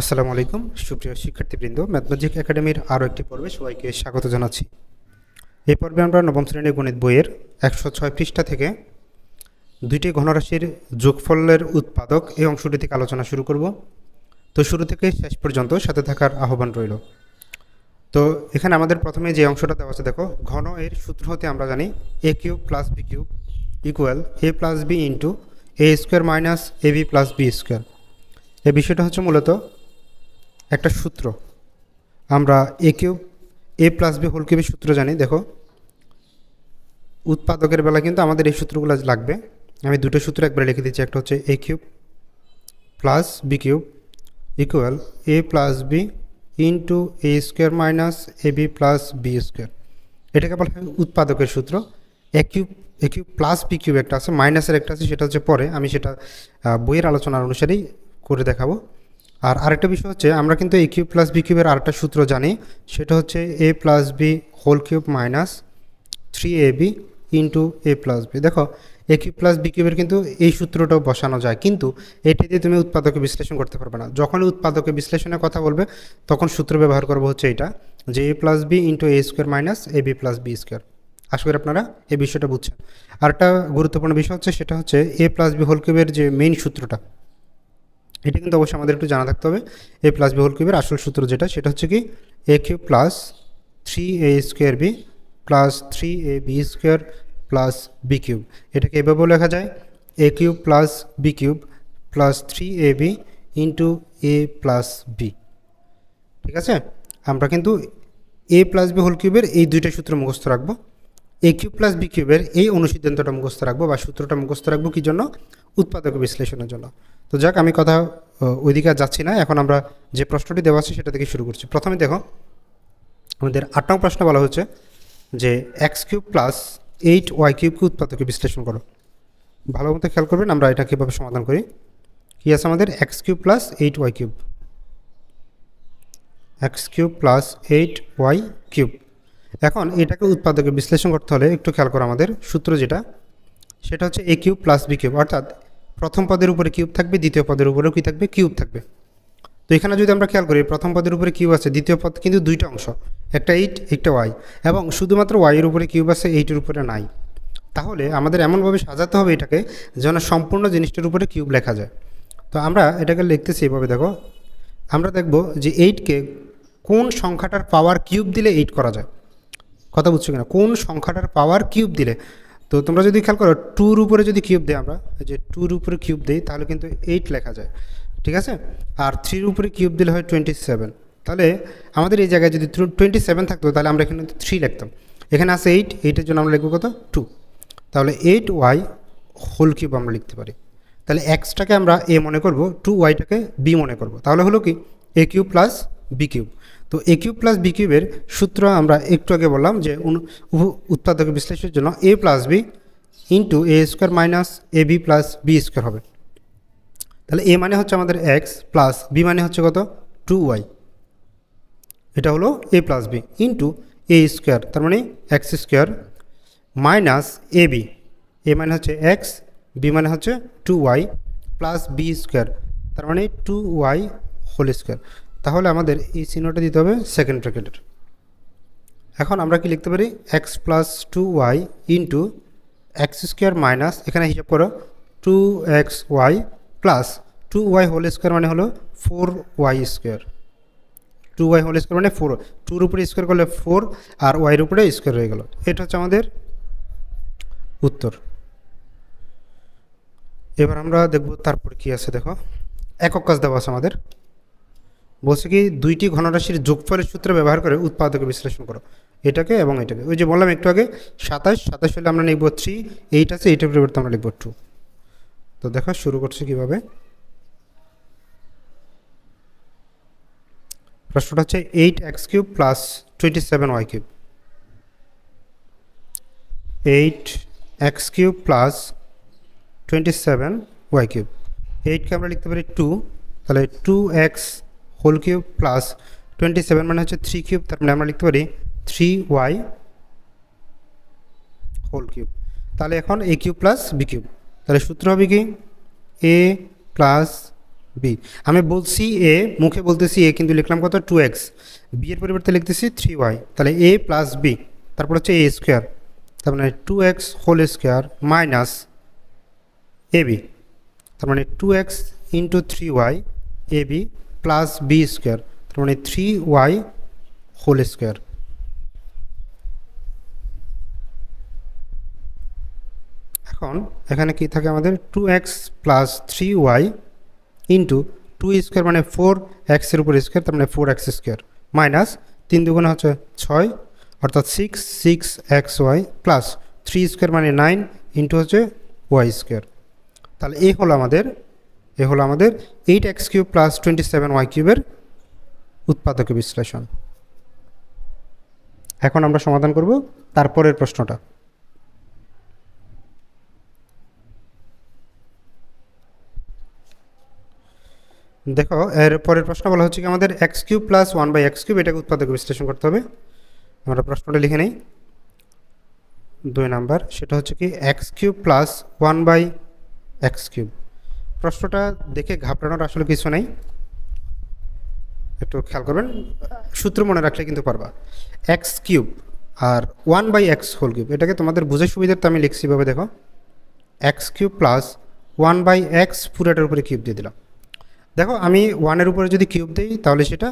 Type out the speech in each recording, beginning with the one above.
আসসালামু আলাইকুম, সুপ্রিয় শিক্ষার্থীবৃন্দ। ম্যাথমেটিক একাডেমির আরও একটি পর্বে সবাইকে স্বাগত জানাচ্ছি। এই পর্বে আমরা নবম শ্রেণির গণিত বইয়ের একশো ছয় পৃষ্ঠা থেকে দুইটি ঘনরাশির যোগফলের উৎপাদক এই অংশটি থেকে আলোচনা শুরু করব। তো শুরু থেকে শেষ পর্যন্ত সাথে থাকার আহ্বান রইল। তো এখানে আমাদের প্রথমে যে অংশটা দেওয়া আছে, দেখো, ঘন এর সূত্র হতে আমরা জানি A cube plus B cube equal A plus B into A square minus A B plus B square এই বিষয়টা হচ্ছে মূলত একটা সূত্র। আমরা A cube A plus B whole কিউবের সূত্র জানি, দেখো। উৎপাদকের বেলা কিন্তু আমাদের এই সূত্রগুলো লাগবে। আমি দুটো সূত্র একবারে লিখে দিচ্ছি, একটা হচ্ছে A cube plus B cube equal A plus B into A square minus A B plus B square এটাকে বলা হয় উৎপাদকের সূত্র। A cube A cube plus B cube একটা আছে মাইনাসের একটা আছে, সেটা হচ্ছে পরে। আমি সেটা বইয়ের আলোচনার অনুসারেই করে দেখাবো। আর আরেকটা বিষয় হচ্ছে, আমরা কিন্তু এ কিউব প্লাস বি কিউবের আরেকটা সূত্র জানি, সেটা হচ্ছে A plus B whole cube minus three A B into A plus B. দেখো, এ কিউব প্লাস বি কিউবের কিন্তু এই সূত্রটাও বসানো যায়, কিন্তু এটি দিয়ে তুমি উৎপাদকে বিশ্লেষণ করতে পারবে না। যখন উৎপাদকে বিশ্লেষণের কথা বলবে, তখন সূত্র ব্যবহার করব হচ্ছে এটা যে A plus B into A square minus A B plus B square. আশা করি আপনারা এই বিষয়টা বুঝছেন। আরেকটা গুরুত্বপূর্ণ বিষয় হচ্ছে, সেটা হচ্ছে এ প্লাস বি হোল কিউবের যে মেইন সূত্রটা এটা কিন্তু অবশ্যই আমাদের একটু জানা থাকতে হবে। এ প্লাস বি হোল কিউবের আসল সূত্র যেটা, সেটা হচ্ছে কি A cube plus three A square B plus three A B square plus B cube এটাকে এভাবেও লেখা যায় A cube plus B cube plus three A B into A plus B ঠিক আছে? আমরা কিন্তু এ প্লাস বি হোল কিউবের এই দুইটা সূত্র মুখস্থ রাখব। এ কিউব প্লাস বি কিউবের এই অনুসিদ্ধান্তটা মুখস্থ রাখব বা সূত্রটা মুখস্থ রাখব কী জন্য? উৎপাদক বিশ্লেষণের জন্য। তো যাক, আমি কথা ওইদিকে যাচ্ছি না। এখন আমরা যে প্রশ্নটি দেওয়া আছে সেটা থেকে শুরু করছি। প্রথমে দেখো, আমাদের আট নং প্রশ্ন বলা হচ্ছে যে X cube plus eight Y কিউবকে উৎপাদকে বিশ্লেষণ করো। ভালো মতো খেয়াল করবেন, আমরা এটা কীভাবে সমাধান করি। কী আছে আমাদের? X cube plus eight Y cube X cube plus eight Y cube এখন এটাকে উৎপাদকে বিশ্লেষণ করতে হলে একটু খেয়াল করো আমাদের সূত্র যেটা, সেটা হচ্ছে A cube plus B cube অর্থাৎ প্রথম পদের উপরে কিউব থাকবে, দ্বিতীয় পদের উপরেও কী থাকবে? কিউব থাকবে। তো এখানে যদি আমরা খেয়াল করি, প্রথম পদের উপরে কিউব আছে, দ্বিতীয় পদ কিন্তু দুইটা অংশ, একটা এইট একটা ওয়াই এবং শুধুমাত্র ওয়াইয়ের উপরে কিউব আছে এইটের উপরে নাই। তাহলে আমাদের এমনভাবে সাজাতে হবে এটাকে, যেন সম্পূর্ণ জিনিসটার উপরে কিউব লেখা যায়। তো আমরা এটাকে লিখতেছি এইভাবে দেখো। আমরা দেখব যে এইটকে কোন সংখ্যাটার পাওয়ার কিউব দিলে এইট করা যায়। কথা বুঝছ কিনা? কোন সংখ্যাটার পাওয়ার কিউব দিলে? তো তোমরা যদি খেয়াল করো টুর উপরে যদি কিউব দেয় আমরা যে টুর উপরে কিউব দিই, তাহলে কিন্তু এইট লেখা যায়। ঠিক আছে? আর থ্রির উপরে কিউব দিলে হয় টোয়েন্টি সেভেন তাহলে আমাদের এই জায়গায় যদি টোয়েন্টি সেভেন থাকতো, তাহলে আমরা এখানে থ্রি লিখতাম। এখানে আছে এইট এইটের জন্য আমরা লিখব কত? টু তাহলে এইট ওয়াই হোল কিউব আমরা লিখতে পারি। তাহলে এক্সটাকে আমরা এ মনে করব টু ওয়াইটাকে বি মনে করব। তাহলে হলো কি? A cube plus B cube তো এ কিউব প্লাস বি কিউবের সূত্র আমরা একটু আগে বললাম যে উৎপাদক বিশ্লেষণের জন্য A plus B into A square minus A B plus B square হবে। তাহলে এ মানে হচ্ছে আমাদের এক্স প্লাস বি মানে হচ্ছে কত? টু ওয়াই এটা হলো A plus B into A square তার মানে X square minus A B A মানে হচ্ছে এক্স বি মানে হচ্ছে two Y plus B square তার মানে টু ওয়াই হোল স্কোয়ার তাহলে আমাদের এই চিহ্নটা দিতে হবে সেকেন্ড ব্র্যাকেটের এখন আমরা কি লিখতে পারি? X plus two Y into X square minus এখানে হিসাব করো two X Y plus two Y whole square মানে হলো four Y square two Y whole square মানে ফোর টুর উপরে স্কোয়ার করলে ফোর আর ওয়াইয়ের উপরে স্কোয়ার হয়ে গেল। এটা হচ্ছে আমাদের উত্তর। এবার আমরা দেখব তারপর কি আছে, দেখো। একক কাজ দেওয়া আছে আমাদের। বলছে কি, দুইটি ঘনরাশির যোগফলের সূত্র ব্যবহার করে উৎপাদকে বিশ্লেষণ করো। এটাকে এবং এটাকে। ওই যে বললাম একটু আগে, সাতাশ সাতাশ হলে আমরা লিখব থ্রি এইট আছে এইটের পরিবর্তে আমরা লিখব টু তো দেখো, শুরু করছি কীভাবে? প্রশ্নটা হচ্ছে eight X cube plus twenty seven Y cube eight X cube plus twenty seven Y cube এইটকে আমরা লিখতে পারি টু তাহলে two X whole cube plus twenty seven মানে হচ্ছে থ্রি কিউব তার মানে আমরা লিখতে পারি থ্রি ওয়াই হোল কিউব তাহলে এখন A cube plus B cube তাহলে সূত্র হবে কি? এ প্লাস বি আমি বলছি এ মুখে বলতেছি এ কিন্তু লিখলাম কত? টু এক্স বি এর পরিবর্তে লিখতেছি থ্রি ওয়াই তাহলে এ প্লাস বি তারপর হচ্ছে এ স্কোয়ার তার মানে two X whole square minus A B তার মানে two X into three Y A B plus B square তার মানে থ্রি ওয়াই হোল স্কোয়ার এখন এখানে কি থাকে আমাদের? Two X plus three Y into two square মানে ফোর এক্সের উপর স্কোয়ার তার মানে ফোর এক্স স্কোয়ার মাইনাস তিন দুগুণে হচ্ছে ছয়, অর্থাৎ six six X Y plus three square মানে নাইন ইন্টু হচ্ছে ওয়াই স্কোয়ার তাহলে এই হলো আমাদের এ হলো আমাদের eight X cube plus twenty seven Y কিউবের উৎপাদক বিশ্লেষণ। এখন আমরা সমাধান করব তারপরের প্রশ্নটা। দেখো, এর পরের প্রশ্ন বলা হচ্ছে কি আমাদের X cube plus one by X cube এটাকে উৎপাদক বিশ্লেষণ করতে হবে। আমরা প্রশ্নটা লিখে নেই। দুই নাম্বার, সেটা হচ্ছে কি X cube plus one by X cube প্রশ্নটা দেখে ঘাবড়ানোর আসলে কিছু নেই। একটু খেয়াল করবেন। সূত্র মনে রাখলে কিন্তু পারবা। X cube R one by X whole cube এটাকে তোমাদের বুঝে সুবিধার্থে আমি লিখছি ভাবে দেখো। X cube plus one by X পুরোটার উপরে কিউব দিয়ে দিলাম। দেখো, আমি ওয়ানের উপরে যদি কিউব দিই, তাহলে সেটা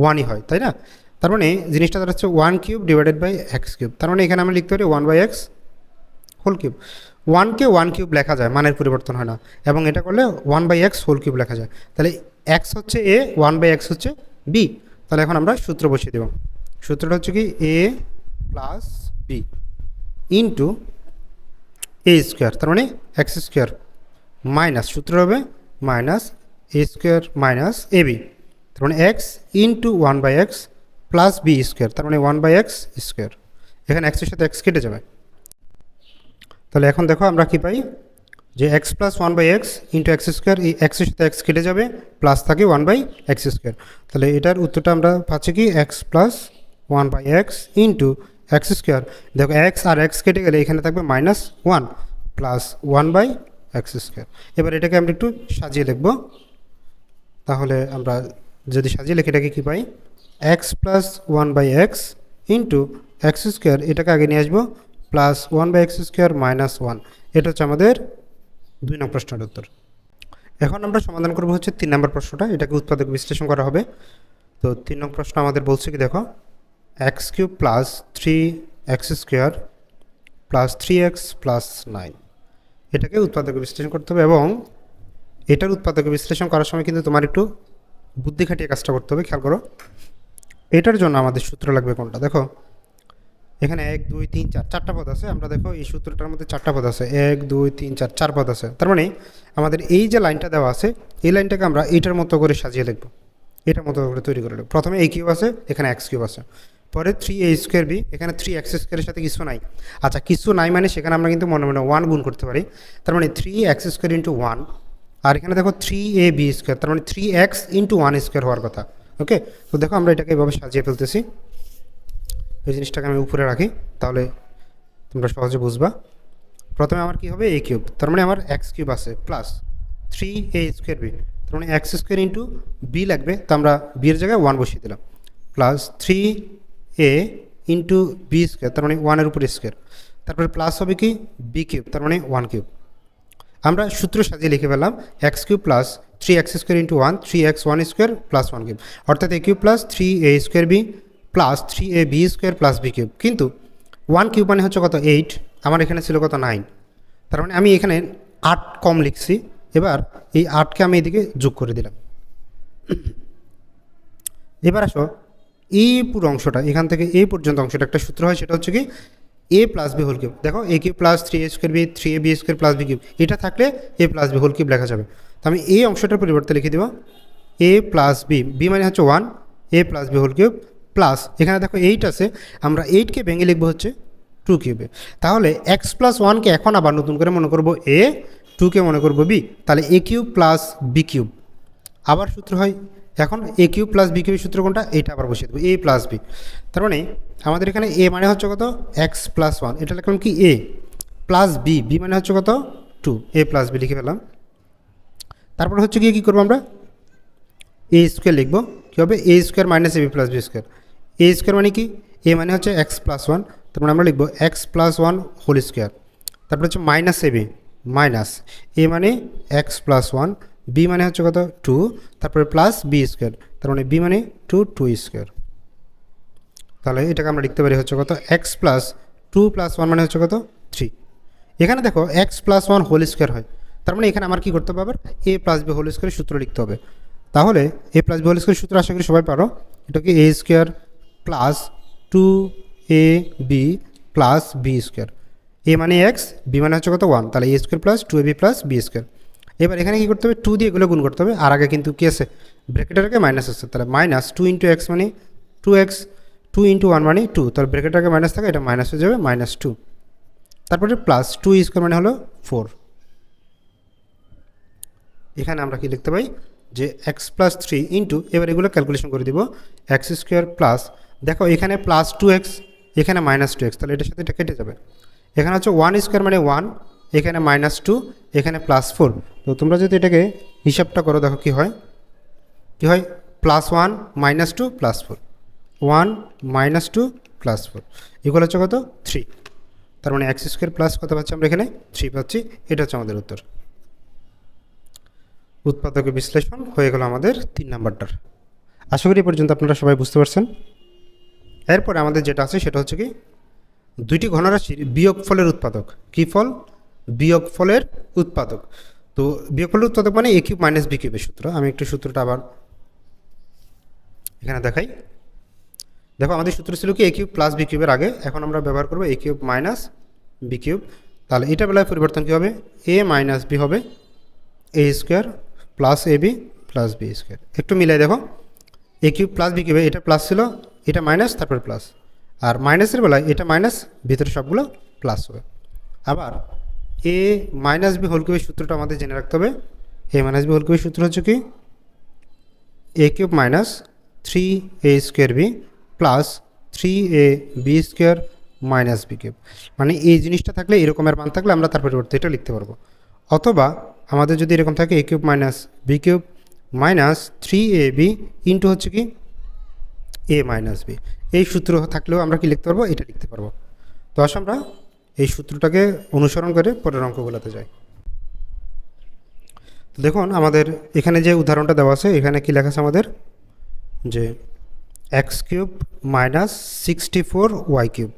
ওয়ানই হয়, তাই না? তার মানে জিনিসটা দাঁড়াচ্ছে one cube divided by X cube তার মানে এখানে আমি লিখতে পারি one by X whole cube ওয়ানকে ওয়ান কিউব লেখা যায়, মানের পরিবর্তন হয় না। এবং এটা করলে one by X whole cube লেখা যায়। তাহলে এক্স হচ্ছে এ ওয়ান বাই এক্স হচ্ছে বি তাহলে এখন আমরা সূত্র বসিয়ে দেব। সূত্রটা হচ্ছে কি A plus B into A square তার মানে এক্স স্কোয়ার মাইনাস সূত্র হবে minus A square minus A B তার মানে X into one by X plus B square তার মানে ওয়ান বাই এক্স স্কোয়ার এখানে এক্সের সাথে এক্স কেটে যাবে। তাহলে এখন দেখো আমরা কি পাই? যে X plus one by X into X square এই এক্সের সাথে এক্স কেটে যাবে প্লাস থাকে ওয়ান বাই এক্স স্কোয়ার তাহলে এটার উত্তরটা আমরা পাচ্ছি কি? X plus one by X into X square দেখো এক্স আর এক্স কেটে গেলে এখানে থাকবে minus one plus one by X square এবার এটাকে আমরা একটু সাজিয়ে লিখব। তাহলে আমরা যদি সাজিয়ে লিখি, এটাকে কী পাই? X plus one by X into X square এটাকে আগে নিয়ে আসব। Plus one by X square minus one এটা হচ্ছে আমাদের দুই নম্বর প্রশ্নের উত্তর। এখন আমরা সমাধান করব হচ্ছে তিন নম্বর প্রশ্নটা, এটাকে উৎপাদক বিশ্লেষণ করা হবে। তো তিন নম্বর প্রশ্ন আমাদের বলছে কি, দেখো X cube plus three X square plus three X plus nine এটাকে উৎপাদক বিশ্লেষণ করতে হবে এবং এটার উৎপাদক বিশ্লেষণ করার সময় কিন্তু তোমার একটু বুদ্ধি খাটিয়ে কাজটা করতে হবে, খেয়াল করো। এটার জন্য আমাদের সূত্র লাগবে কোনটা? দেখো এখানে এক, দুই, তিন, চার, চারটা পদ আছে। আমরা দেখো এই সূত্রটার মধ্যে চারটা পদ আছে। এক, দুই, তিন, চার চার পদ আছে। তার মানে আমাদের এই যে লাইনটা দেওয়া আছে, এই লাইনটাকে আমরা এইটার মতো করে সাজিয়ে লিখব। এটার মতো করে তৈরি করে লিখব। প্রথমে এই কিউব আছে, এখানে এক্স কিউব আছে। পরে থ্রি এ স্কোয়ার বি, এখানে থ্রি এক্স স্কোয়ারের সাথে কিছু নাই। আচ্ছা কিছু নাই মানে সেখানে আমরা কিন্তু মনে মনে ওয়ান গুণ করতে পারি। তার মানে three X square into one. আর এখানে দেখো থ্রি এ বি স্কোয়ার, তার মানে three X into one square হওয়ার কথা। ওকে? তো দেখো আমরা এটাকে এভাবে সাজিয়ে ফেলতেছি। এই জিনিসটাকে আমি উপরে রাখি, তাহলে তোমরা সহজে বুঝবা। প্রথমে আমার কি হবে? এ কিউব তার মানে আমার এক্স কিউব আছে plus three A square B তার মানে এক্স স্কোয়ার ইন্টু বি লাগবে, তো আমরা বিয়ের জায়গায় ওয়ান বসিয়ে দিলাম। Plus three A into B square তার মানে ওয়ানের উপর স্কোয়ার তারপরে প্লাস হবে কি? বি কিউব তার মানে ওয়ান কিউব আমরা সূত্র সাজিয়ে লিখে পেলাম X cube plus three X square into one three X one square plus one cube অর্থাৎ A cube plus three A square B plus three A B square plus B cube কিন্তু one cube মানে হচ্ছে কত? Eight আমার এখানে ছিল কত? Nine তার মানে আমি এখানে আট কম লিখছি। এবার এই আটকে আমি এদিকে যোগ করে দিলাম। এবার আসো এই পুরো অংশটা, এখান থেকে এই পর্যন্ত অংশটা। একটা সূত্র হয়, সেটা হচ্ছে কি? A plus B whole cube দেখো A cube plus three A square B three A B square plus B cube এটা থাকলে A plus B whole cube লেখা যাবে। তো আমি এই অংশটার পরিবর্তে লিখে দেবো এ প্লাস বি বি মানে হচ্ছে one A plus B whole cube plus এখানে দেখো এইট আছে, আমরা এইটকে ভেঙে লিখব হচ্ছে টু কিউবে তাহলে এক্স প্লাস ওয়ানকে এখন আবার নতুন করে মনে করব এ টুকে মনে করব বি তাহলে a cube plus b cube আবার সূত্র হয়, এখন এ কিউ প্লাস বি কিউবের সূত্র কোনটা? এইটা আবার বসিয়ে দেবো এ প্লাস বি তার মানে আমাদের এখানে এ মানে হচ্ছে কত? এক্স প্লাস ওয়ান এটা লিখলাম কি? এ প্লাস বি বি মানে হচ্ছে কত? টু এ প্লাস বি লিখে ফেলাম তারপর হচ্ছে গিয়ে কী করব আমরা? এ স্কোয়ার লিখব, কী হবে? A square minus a b plus b square a square মানে কি? এ মানে হচ্ছে এক্স প্লাস ওয়ান তারপরে আমরা লিখব x plus one whole square তারপরে হচ্ছে minus a b minus a মানে এক্স প্লাস ওয়ান বি মানে হচ্ছে কত? টু তারপরে প্লাস বি স্কোয়ার তার মানে বি মানে টু টু স্কোয়ার তাহলে এটাকে আমরা লিখতে পারি হচ্ছে কত? X plus two plus one মানে হচ্ছে কত? থ্রি এখানে দেখো x plus one whole square হয়, তার মানে এখানে আমার কী করতে হবে আবার? এ প্লাস বি হোল স্কোয়ারের সূত্র লিখতে হবে, তাহলে এ প্লাস বি হোল স্কোয়ারের সূত্র আশা করি সবাই পারো এটা কি a square plus two a b plus b square a মানে এক্স বি মানে হচ্ছে কত? ওয়ান তাহলে a square plus two a b plus b square এবার এখানে কী করতে হবে? টু দিয়ে এগুলো গুণ করতে হবে। আর আগে কিন্তু কী আছে? ব্র্যাকেটের আগে মাইনাস আছে। তাহলে মাইনাস টু ইন্টু এক্স মানে two x two into one মানে টু তাহলে ব্র্যাকেটের আগে মাইনাস থাকে, এটা মাইনাস হয়ে যাবে মাইনাস টু তারপরে প্লাস টু স্কোয়ার মানে হলো ফোর এখানে আমরা কি লিখতে পাই যে এক্স প্লাস থ্রি ইন্টু এবার এগুলো ক্যালকুলেশন করে দিব। এক্স স্কোয়ার প্লাস দেখো, এখানে প্লাস টু এক্স এখানে মাইনাস টু এক্স তাহলে এটার সাথে এটা কেটে যাবে। এখানে হচ্ছে ওয়ান স্কোয়ার মানে ওয়ান এখানে মাইনাস টু এখানে প্লাস ফোর তো তোমরা যদি এটাকে হিসাবটা করো, দেখো কী হয়? কী হয়? Plus one minus two plus four one minus two plus four এগুলো হচ্ছে কত? থ্রি তার মানে এক্স স্কোয়ার প্লাস কত পাচ্ছি আমরা এখানে? থ্রি পাচ্ছি। এটা হচ্ছে আমাদের উত্তর। উৎপাদকের বিশ্লেষণ হয়ে গেল আমাদের তিন নাম্বারটার। আশা করি পর্যন্ত আপনারা সবাই বুঝতে পারছেন। এরপরে আমাদের যেটা আছে সেটা হচ্ছে কি, দুইটি ঘনরাশির বিয়োগ ফলের উৎপাদক। কী ফল? বিয়োগ ফলের উৎপাদক। তো বিয়োগফলের উৎপাদক মানে এ কিউব মাইনাস বি কিউবের সূত্র। আমি একটু সূত্রটা আবার এখানে দেখাই। দেখো, আমাদের সূত্র ছিল কি এ কিউব প্লাস বি কিউবের আগে। এখন আমরা ব্যবহার করব a cube minus b cube. তাহলে এটা বেলায় পরিবর্তন কী হবে? এ মাইনাস বি হবে a square plus a b plus b square একটু মিলাই দেখো। এ কিউব প্লাস বি কিউবে, এটা প্লাস ছিল এটা মাইনাস তারপর প্লাস আর মাইনাসের বেলায় এটা মাইনাস ভিতরে সবগুলো প্লাস হবে। আবার এ মাইনাস বি হোল কিউবের সূত্রটা আমাদের জেনে রাখতে হবে। এ মাইনাস বি হোল কিউবের সূত্র হচ্ছে কি? A cube minus three a square b plus three a b square minus b cube মানে এই জিনিসটা থাকলে এরকমের মান থাকলে আমরা তার পরিবর্তে এটা লিখতে পারব। অথবা আমাদের যদি এরকম থাকে a cube minus b cube minus three a b into হচ্ছে কি? এ মাইনাস বি এই সূত্র থাকলেও আমরা কি লিখতে পারব? এটা লিখতে পারব। তো আসো আমরা এই সূত্রটাকে অনুসরণ করে পরের অঙ্কগুলোতে যাই। তো দেখুন, আমাদের এখানে যে উদাহরণটা দেওয়া আছে, এখানে কি লেখা আছে আমাদের? যে x cube minus sixty four y cube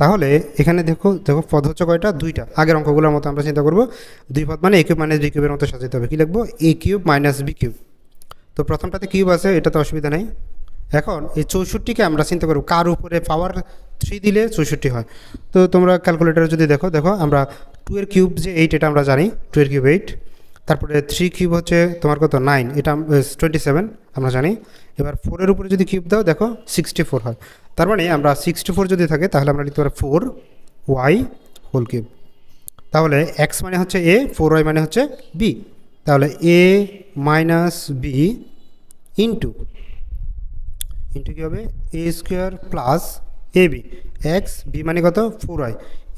তাহলে এখানে দেখো দেখো পদ হচ্ছে কয়টা? দুইটা। আগের অঙ্কগুলোর মতো আমরা চিন্তা করব, দুই পদ মানে এ কিউব মাইনাস বি কিউবের মতো সাজাতে হবে। কী লিখব? A cube minus b cube তো প্রথমটাতে কিউব আছে, এটাতে অসুবিধা নেই। এখন এই চৌষট্টিকে আমরা চিন্তা করব, কার উপরে পাওয়ার থ্রি দিলে চৌষট্টি হয়? তো তোমরা ক্যালকুলেটারে যদি দেখো দেখো আমরা টু এর কিউব যে এইট এটা আমরা জানি টু এর কিউব এইট তারপরে থ্রি কিউব হচ্ছে তোমার কত? নাইন এটা টোয়েন্টি সেভেন আমরা জানি। এবার ফোরের উপরে যদি কিউব দাও, দেখো সিক্সটি ফোর হয়। তার মানে আমরা সিক্সটি ফোর যদি থাকে, তাহলে আমরা লিখতে পারি ফোর ওয়াই হোল কিউব তাহলে এক্স মানে হচ্ছে এ ফোর ওয়াই মানে হচ্ছে বি তাহলে a minus b into into কী হবে? A square plus a b x b মানে কত? Four y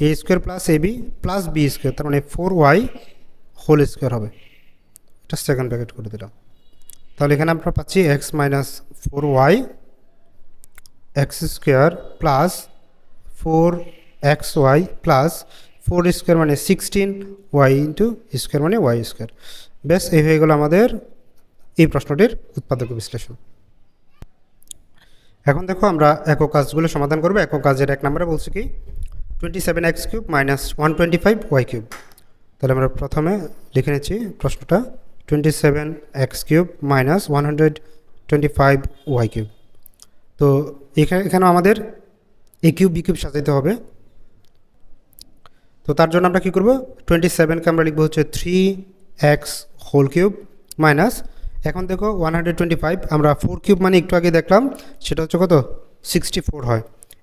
a square plus a b plus b square তার মানে ফোর ওয়াই হোল স্কোয়ার হবে। এটা সেকেন্ড প্যাকেট করে দিলাম। তাহলে এখানে আমরা পাচ্ছি x minus four y x square plus four x y plus four square মানে সিক্সটিন ওয়াই ইন্টু স্কোয়ার মানে ওয়াই স্কোয়ার বেশ এই হয়ে গেল আমাদের এই প্রশ্নটির উৎপাদক বিশ্লেষণ। এখন দেখো আমরা একক কাজগুলো সমাধান করব। একক কাজের এক নম্বরে বলছি কি? Twenty seven x cube minus one twenty five y cube তাহলে আমরা প্রথমে লিখে নিচ্ছি প্রশ্নটা। Twenty seven x cube minus one hundred twenty five y cube তো এখানে, এখানেও আমাদের এ কিউব বি কিউব সাজাইতে হবে। তো তার জন্য আমরা কী করব? টোয়েন্টি সেভেনকে আমরা লিখব হচ্ছে three x whole cube minus এখন দেখো ওয়ান হান্ড্রেড টোয়েন্টি ফাইভ আমরা ফোর কিউব মানে একটু আগে দেখলাম, সেটা হচ্ছে কত? সিক্সটি ফোর হয়।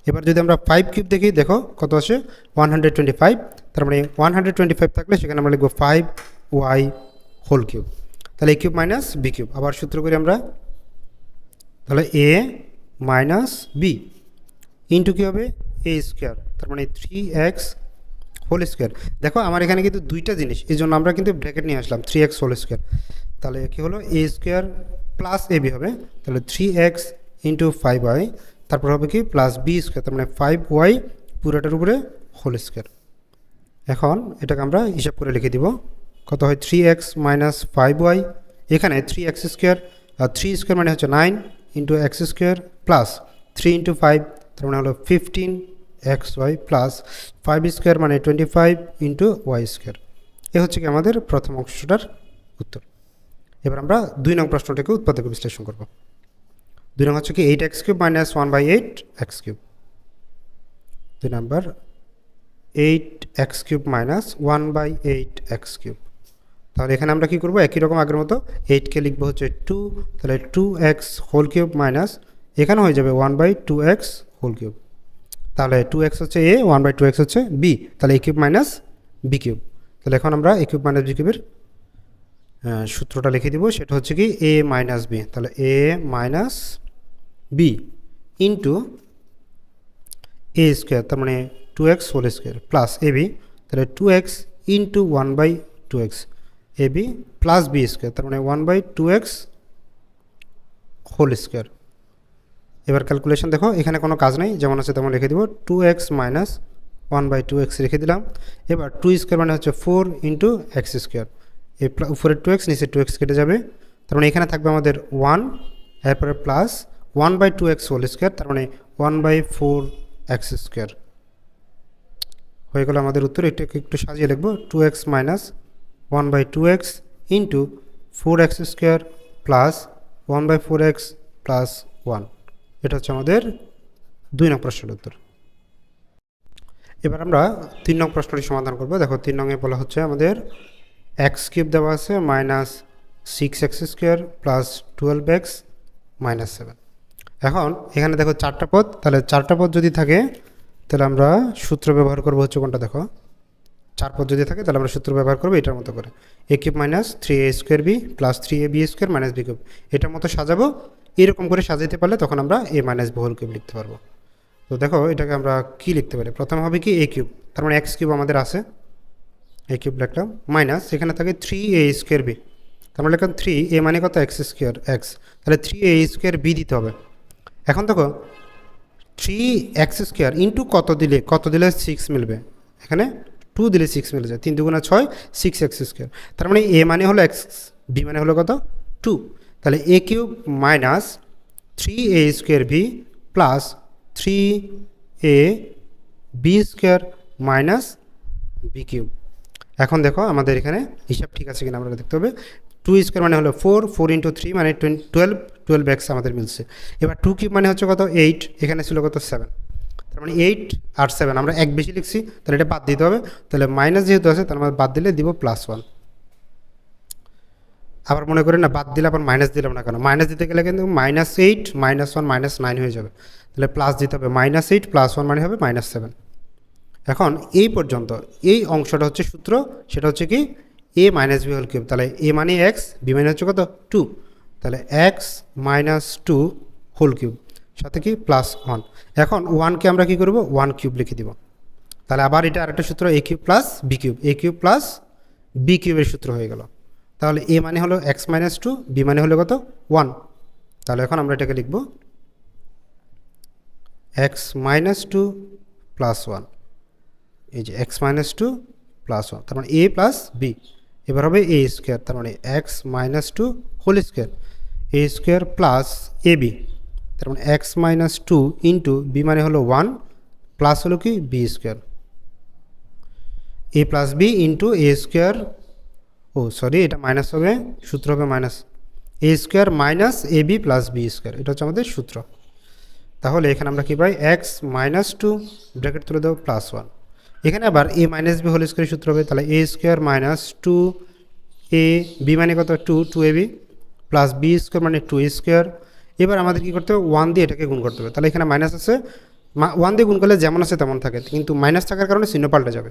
এবার যদি আমরা ফাইভ কিউব দেখি, দেখো কত আসে? ওয়ান হান্ড্রেড টোয়েন্টি ফাইভ তার মানে ওয়ান হান্ড্রেড টোয়েন্টি ফাইভ থাকলে সেখানে আমরা লিখব ফাইভ ওয়াই হোল কিউব তাহলে a cube minus b cube আবার সূত্র করি আমরা। তাহলে এ মাইনাস বি ইন্টু কী হবে? এ স্কোয়ার তার মানে থ্রি এক্স হোল স্কোয়ার দেখো, আমার এখানে কিন্তু দুইটা জিনিস, এই জন্য আমরা কিন্তু ব্র্যাকেট নিয়ে আসলাম থ্রি এক্স হোল স্কোয়ার তাহলে কী হলো? A square plus a b হবে। তাহলে three x into five y তারপর হবে কি? প্লাস বি স্কোয়ার তার মানে ফাইভ ওয়াই পুরোটার উপরে হোল স্কোয়ার এখন এটাকে আমরা হিসাব করে লিখে দিব। কত হয়? Three x minus five y এখানে থ্রি এক্স স্কোয়ার আর থ্রি স্কোয়ার মানে হচ্ছে nine into x square plus three into five তার মানে হলো fifteen x y plus five square মানে twenty five into y square এ হচ্ছে কি আমাদের প্রথম অংশটার উত্তর। এবার আমরা দুই নং প্রশ্নটাকে উৎপাদক বিশ্লেষণ করব। দুই নং হচ্ছে কি eight x cube minus one by eight x cube দুই number eight x cube minus one by eight x cube তাহলে এখানে আমরা কী করব? একই রকম আগের মতো এইটকে লিখব হচ্ছে টু তাহলে two x whole cube minus এখানে হয়ে যাবে one by two x whole cube তাহলে টু এক্স হচ্ছে a one by two x হচ্ছে বি তাহলে a cube minus b cube তাহলে এখন আমরা এ কিউব মাইনাস বি কিউবের সূত্রটা লিখে দিব, সেটা হচ্ছে কি এ মাইনাস বি তাহলে a minus b into a square তার মানে two x whole square plus a b তাহলে two x into one by two x a b plus b square তার মানে one by two x whole square এবার calculation দেখো, এখানে কোনো কাজ নেই, যেমন আছে তেমন লিখে দিব two x minus one by two x রেখে দিলাম। এবার টু স্কোয়ার মানে হচ্ছে ফোর ইন্টু এক্স স্কোয়ার এই উপরে টু এক্স নিচে টু এক্স কেটে যাবে। তার মানে এখানে থাকবে আমাদের ওয়ান এরপরে plus one by two x whole square তার মানে one by four x square হয়ে গেল আমাদের উত্তর। এটাকে একটু সাজিয়ে লিখব। Two x minus one by two x into four x square plus one by four x plus one এটা হচ্ছে আমাদের দুই নং প্রশ্নের উত্তর। এবার আমরা তিন নং প্রশ্নটি সমাধান করব। দেখো, তিন নংয়ে বলা হচ্ছে আমাদের এক্স কিউব দেওয়া আছে minus six x square plus twelve x minus seven এখন এখানে দেখো চারটা পদ, তাহলে চারটা পদ যদি থাকে, তাহলে আমরা সূত্র ব্যবহার করব হচ্ছে কোনটা দেখো। চার পদ যদি থাকে, তাহলে আমরা সূত্র ব্যবহার করব এটার মতো করে। A cube minus three a square b plus three a b square minus b cube এটার মতো সাজাবো, এরকম করে সাজাইতে পারলে তখন আমরা a minus b whole cube লিখতে পারব। তো দেখো এটাকে আমরা কি লিখতে পারি? প্রথম হবে কি এ কিউব তার মানে এক্স কিউব আমাদের আছে। এ কিউব লিখলাম মাইনাস এখানে থাকে থ্রি এ স্কোয়ার বি তার মানে লিখলাম থ্রি এ মানে কত? এক্স স্কোয়ার এক্স তাহলে থ্রি এ স্কোয়ার বি দিতে হবে। এখন দেখো থ্রি এক্স স্কোয়ার ইন্টু কত দিলে কত দিলে সিক্স মিলবে? এখানে টু দিলে সিক্স মিলে যায়, তিন দুগুণা ছয় সিক্স এক্স স্কোয়ার তার মানে এ মানে হলো এক্স বি মানে হলো কত? টু তাহলে a cube minus three a square b plus three a b square minus b cube এখন দেখো আমাদের এখানে হিসাব ঠিক আছে কিনা আমরা দেখতে হবে। টু স্কোয়ার মানে হলো ফোর ফোর ইন্টু থ্রি মানে টুয়েলভ টুয়েলভ এক্স আমাদের মিলছে। এবার টু কিউব মানে হচ্ছে কত? এইট এখানে ছিল কত? সেভেন তার মানে এইট আর সেভেন আমরা এক বেশি লিখছি, তাহলে এটা বাদ দিতে হবে। তাহলে মাইনাস যেহেতু আছে তার মানে বাদ দিলে দিব প্লাস ওয়ান আবার মনে করি না, বাদ দিলে আবার মাইনাস দিলাম না কেন? মাইনাস দিতে গেলে কিন্তু minus eight minus one minus nine হয়ে যাবে। তাহলে প্লাস দিতে হবে। মাইনাস এইট প্লাস ওয়ান মানে হবে মাইনাস সেভেন এখন এই পর্যন্ত, এই অংশটা হচ্ছে সূত্র, সেটা হচ্ছে কি? A minus b whole cube তাহলে এ মানে এক্স বি মানে হচ্ছে কত? টু তাহলে x minus two whole cube সাথে কি? প্লাস ওয়ান এখন ওয়ানকে আমরা কি করব? ওয়ান কিউব লিখে দিব। তাহলে আবার এটা আরেকটা সূত্র a cube plus b cube a cube plus b কিউবের সূত্র হয়ে গেল। তাহলে এ মানে হলো এক্স মাইনাস টু বি মানে হলো কত? ওয়ান তাহলে এখন আমরা এটাকে লিখব x minus two plus one এই যে x minus two plus one তার মানে এ প্লাস বি এবার হবে এ স্কোয়ার তার মানে x minus two whole square a square plus a b তার মানে x minus two into b মানে হলো ওয়ান প্লাস হলো কি? B square a plus b into a square O sorry এটা মাইনাস হবে, সূত্র হবে minus a square minus a b plus b square এটা হচ্ছে আমাদের সূত্র। তাহলে এখানে আমরা কী পাই? এক্স মাইনাস টু ব্র্যাকেট তুলে দেবো প্লাস ওয়ান এখানে আবার a minus b whole square সূত্র হবে, তাহলে a square minus two a b মানে কত? Two two a b plus b square মানে টু স্কোয়ার এবার আমাদের কী করতে হবে? ওয়ান দিয়ে এটাকে গুণ করতে হবে। তাহলে এখানে মাইনাস আছে। ওয়ান দিয়ে গুণ করলে যেমন আছে তেমন থাকে, কিন্তু মাইনাস থাকার কারণে চিহ্ন পাল্টে যাবে।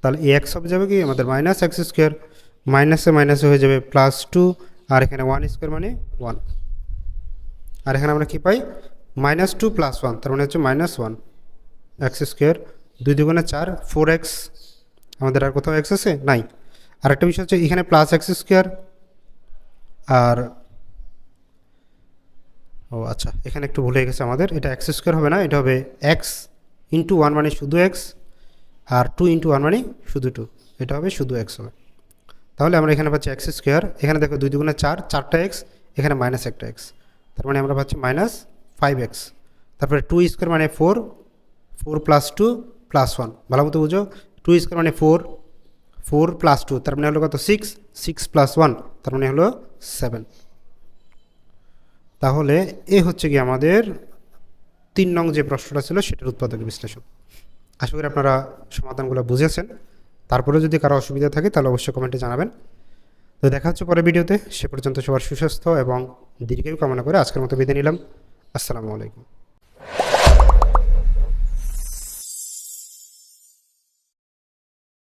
তাহলে এ এক্স হবে যাবে কি? আমাদের মাইনাস এক্স স্কোয়ার মাইনাসে মাইনাসে হয়ে যাবে প্লাস টু আর এখানে ওয়ান স্কোয়ার মানে ওয়ান আর এখানে আমরা কী পাই? মাইনাস টু প্লাস ওয়ান তার মানে হচ্ছে মাইনাস ওয়ান এক্স স্কোয়ার দুই দুগুণে চার ফোর এক্স আমাদের আর কোথাও এক্স আছে? নাই। আরেকটা বিষয় হচ্ছে এখানে প্লাস এক্স স্কোয়ার আর ও আচ্ছা এখানে একটু ভুলে গেছে আমাদের। এটা এক্স স্কোয়ার হবে না, এটা হবে এক্স ইন্টু ওয়ান মানে শুধু এক্স আর টু ইন্টু ওয়ান মানে শুধু টু এটা হবে শুধু এক্স হবে। তাহলে আমরা এখানে পাচ্ছি এক্স স্কোয়ার এখানে দেখো দুই দুগুণে চার, চারটা এক্স এখানে মাইনাস একটা এক্স তার মানে আমরা পাচ্ছি মাইনাস ফাইভ এক্স তারপরে টু স্কোয়ার মানে four four plus two plus one ভালো মতো বুঝো? টু স্কোয়ার মানে ফোর ফোর প্লাস টু তার মানে হলো কত? সিক্স সিক্স প্লাস ওয়ান তার মানে হলো সেভেন তাহলে এ হচ্ছে কি আমাদের তিন নং যে প্রশ্নটা ছিল, সেটার উৎপাদক বিশ্লেষণ। আশা করি আপনারা সমাধানগুলো বুঝেছেন। তারপরে যদি কারও অসুবিধা থাকে, তাহলে অবশ্যই কমেন্টে জানাবেন। তো দেখা হচ্ছে পরের ভিডিওতে। সে পর্যন্ত সবার সুস্বাস্থ্য এবং দীর্ঘায়ু কামনা করে আজকের মতো বিদায় নিলাম। আসসালামু আলাইকুম।